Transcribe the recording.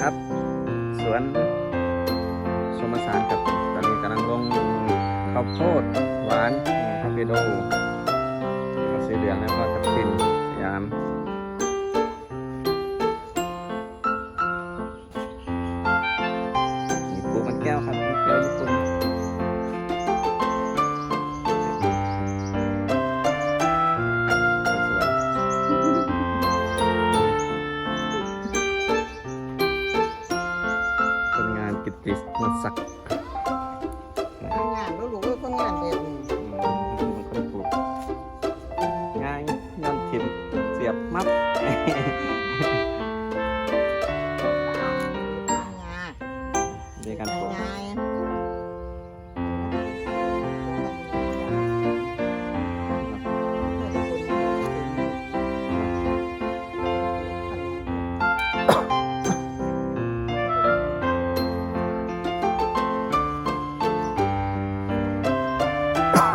ครับ สวนสมสารกับตอนนี้กำลังลงข้าวโพดหวานคาเฟโดข้าสีเหลืองแล้วก็ทับทิมสยามมีปลูกมันแก้วครับ กฤษณศักดิ์คงานลูกๆก็คนงานเด่นคนปลูกง่ายยันถิ่มเสียบมัดเดียกันปลูก